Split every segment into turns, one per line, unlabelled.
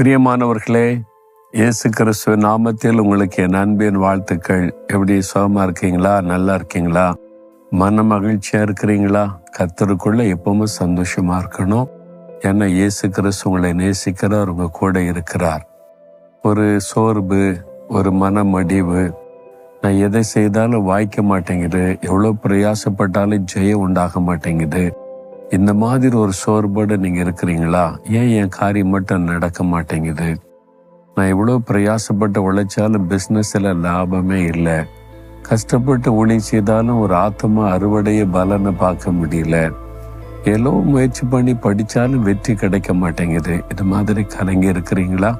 பிரியமானவர்களே இயேசு கிறிஸ்துவ நாமத்தில் உங்களுக்கு என் அன்பின் வாழ்த்துக்கள். எப்படி சுகமாக இருக்கீங்களா? நல்லா இருக்கீங்களா? மன மகிழ்ச்சியாக இருக்கிறீங்களா? கத்தருக்குள்ள எப்பவும் சந்தோஷமாக இருக்கணும். ஏன்னா இயேசு கிறிஸ்து உங்களை நேசிக்கிறார் உங்கள் கூட இருக்கிறார். ஒரு சோர்வு ஒரு மன மடிவு நான் எதை செய்தாலும் வாய்க்க மாட்டேங்குது. எவ்வளோ பிரயாசப்பட்டாலும் ஜெயம் உண்டாக மாட்டேங்குது. இந்த மாதிரி ஒரு சோர்வோடு நீங்கள் இருக்கிறீங்களா? ஏன் என் காரியம் மட்டும் நடக்க மாட்டேங்குது? நான் இவ்வளோ பிரயாசப்பட்டு உழைச்சாலும் பிஸ்னஸில் லாபமே இல்லை. கஷ்டப்பட்டு ஊழி செய்தாலும் ஒரு ஆத்மா அறுவடைய பலனை பார்க்க முடியல. ஏதோ முயற்சி பண்ணி படித்தாலும் வெற்றி கிடைக்க மாட்டேங்குது. இது மாதிரி கலங்கி இருக்கிறீங்களா?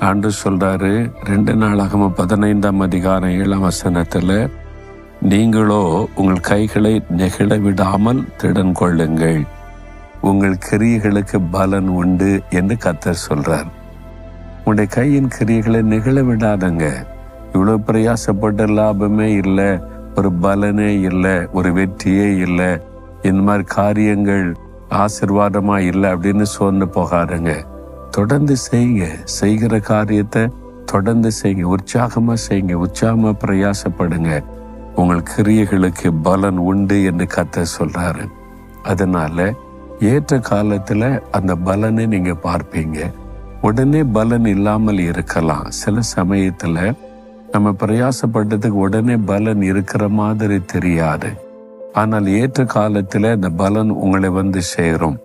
ஆண்டு சொல்றாரு ரெண்டு நாளாகம பதினைந்தாம் அதிகாரம் ஏழாம் வசனத்தில் நீங்களோ உங்கள் கைகளை நெகிழ விடாமல் திடன் கொள்ளுங்கள். உங்கள் கிரியைகளுக்கு பலன் உண்டு என்று கத்தர் சொல்றார். உங்களுடைய கையின் கிரியைகளை நெகிழ விடாதங்க. இவ்வளவு பிரயாசப்பட்ட லாபமே இல்லை ஒரு பலனே இல்லை ஒரு வெற்றியே இல்லை. இந்த மாதிரி காரியங்கள் ஆசிர்வாதமா இல்லை அப்படின்னு சோர்ந்து போகாதுங்க. தொடர்ந்து செய்யுங்க. செய்கிற காரியத்தை தொடர்ந்து செய்யுங்க. உற்சாகமா செய்யுங்க. உற்சாகமா பிரயாசப்படுங்க. உங்கள் கிரியைகளுக்கு பலன் உண்டு என்று கத்த சொல்றாரு. அதனால ஏற்ற காலத்துல அந்த பலனை நீங்க பார்ப்பீங்க. உடனே பலன் இல்லாமல் இருக்கலாம். சில சமயத்துல நம்ம பிரயாசப்பட்டதுக்கு உடனே பலன் இருக்கிற மாதிரி தெரியாது. ஆனால் ஏற்ற காலத்துல அந்த பலன் உங்களை வந்து சேரும்.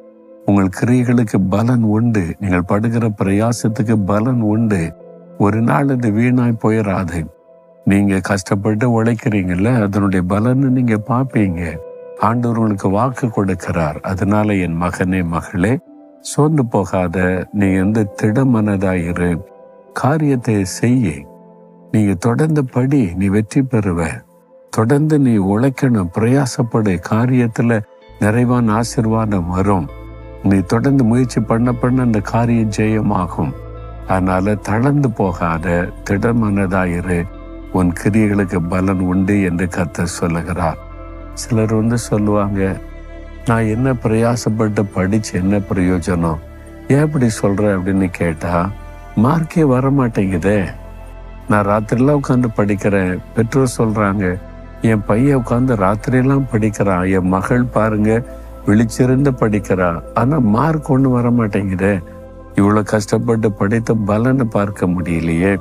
உங்கள் கிரியைகளுக்கு பலன் உண்டு. நீங்கள் படுகிற பிரயாசத்துக்கு பலன் உண்டு. ஒரு நாள் அது வீணாய் போயிடாது நீங்க கஷ்டப்பட்டு உழைக்கிறீங்கல்ல அதனுடைய பலன்னு நீங்க பார்ப்பீங்க. ஆண்டவர்களுக்கு வாக்கு கொடுக்கிறார். அதனால என் மகனே மகளே சோர்ந்து போகாத நீ வந்து திடமனதாயிரு காரியத்தை செய்ய. நீங்க தொடர்ந்து படி நீ வெற்றி பெறுவ. தொடர்ந்து நீ உழைக்கணும் பிரயாசப்படு. காரியத்துல நிறைவான ஆசிர்வாதம் வரும். நீ தொடர்ந்து முயற்சி பண்ண பண்ண அந்த காரியம் ஜெயமாகும். அதனால தளர்ந்து போகாத திடமனதாயிரு உன் கிரியைகளுக்கு பலன் உண்டு என்று கத்தர் சொல்லுகிறார். சிலர் வந்து சொல்லுவாங்க நான் என்ன பிரயாசப்பட்டு படிச்சு என்ன பிரயோஜனம்? ஏன் இப்படி சொல்ற? அப்படின்னு கேட்டா மார்க்கே வர மாட்டேங்குதே நான் ராத்திரிலாம் உட்காந்து படிக்கிறேன். பெற்றோர் சொல்றாங்க என் பையன் உட்காந்து ராத்திரியெல்லாம் படிக்கிறான். என் மகள் பாருங்க விழிச்சிருந்து படிக்கிறா. ஆனா மார்க் ஒன்றும் வர மாட்டேங்குதே இவ்வளோ கஷ்டப்பட்டு படித்த பலனை பார்க்க முடியலையே.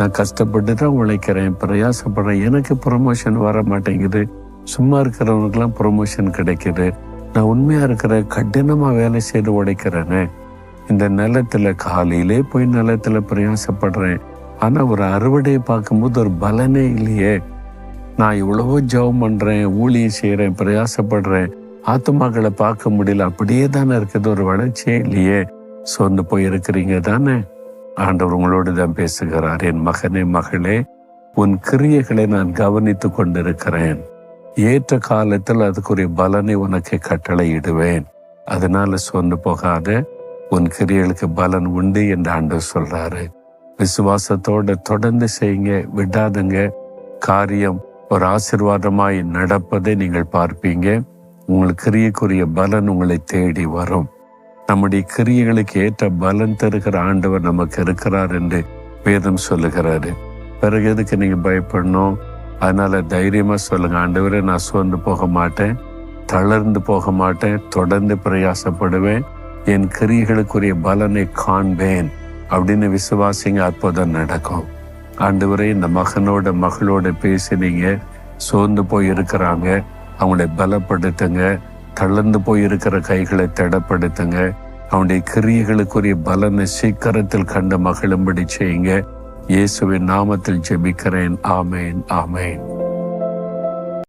நான் கஷ்டப்பட்டு தான் உழைக்கிறேன் பிரயாசப்படுறேன். எனக்கு ப்ரொமோஷன் வர மாட்டேங்குது. சும்மா இருக்கிறவனுக்கெல்லாம் ப்ரொமோஷன் கிடைக்குது. நான் உண்மையாக இருக்கிற கடினமாக வேலை செய்து உழைக்கிறேனே. இந்த நிலத்தில் காலையிலே போய் நிலத்துல பிரயாசப்படுறேன். ஆனால் ஒரு அறுவடையை பார்க்கும்போது ஒரு பலனே இல்லையே. நான் இவ்வளவோ ஜெபம் பண்ணுறேன் ஊழியம் செய்கிறேன் பிரயாசப்படுறேன். ஆத்மாக்களை பார்க்க முடியல. அப்படியே தானே இருக்குது. ஒரு வளர்ச்சியே இல்லையே. சோர்ந்து போய் இருக்கிறீங்க தானே? ஆண்டவர் உங்களோடு தான் பேசுகிறார். என் மகனே மகளே உன் கிரியைகளை நான் கவனித்து கொண்டிருக்கிறேன். ஏற்ற காலத்தில் அதுக்குரிய பலனை உனக்கு கட்டளையிடுவேன். அதனால சொந்து போகாத உன் கிரியர்களுக்கு பலன் உண்டு என்று ஆண்டவர் சொல்றாரு. விசுவாசத்தோட தொடர்ந்து செய்யுங்க விடாதுங்க. காரியம் ஒரு ஆசிர்வாதமாய் நடப்பதை நீங்கள் பார்ப்பீங்க. உங்களுக்கு கிரியக்குரிய பலன் உங்களை தேடி வரும். நம்முடைய கிரியைகளுக்கு ஏற்ற பலன் தருகிற ஆண்டவர் நமக்கு இருக்கிறார் என்று வேதம் சொல்லுகிறாரு. பிறகு எதுக்கு நீங்க பயப்படணும்? அதனால தைரியமா சொல்லுங்க ஆண்டவரே நான் சோர்ந்து போக மாட்டேன் தளர்ந்து போக மாட்டேன் தொடர்ந்து பிரயாசப்படுவேன் என் கிரியைகளுக்குரிய பலனை காண்பேன் அப்படின்னு விசுவாசிங்க அற்புதம் நடக்கும். ஆண்டவரே இந்த மகனோட மகளோட பேசினீங்க சோர்ந்து போய் இருக்கிறாங்க அவங்களை பலப்படுத்துங்க தளர்ந்து போய் இருக்கிற கைகளை திடப்படுத்துங்க. அவனுடைய கிரியைகளுக்குரிய பலனை சீக்கிரத்தில் கண்டு மகிழும்படி செய்யுங்க. இயேசுவின் நாமத்தில் ஜெபிக்கிறேன். ஆமேன் ஆமேன்.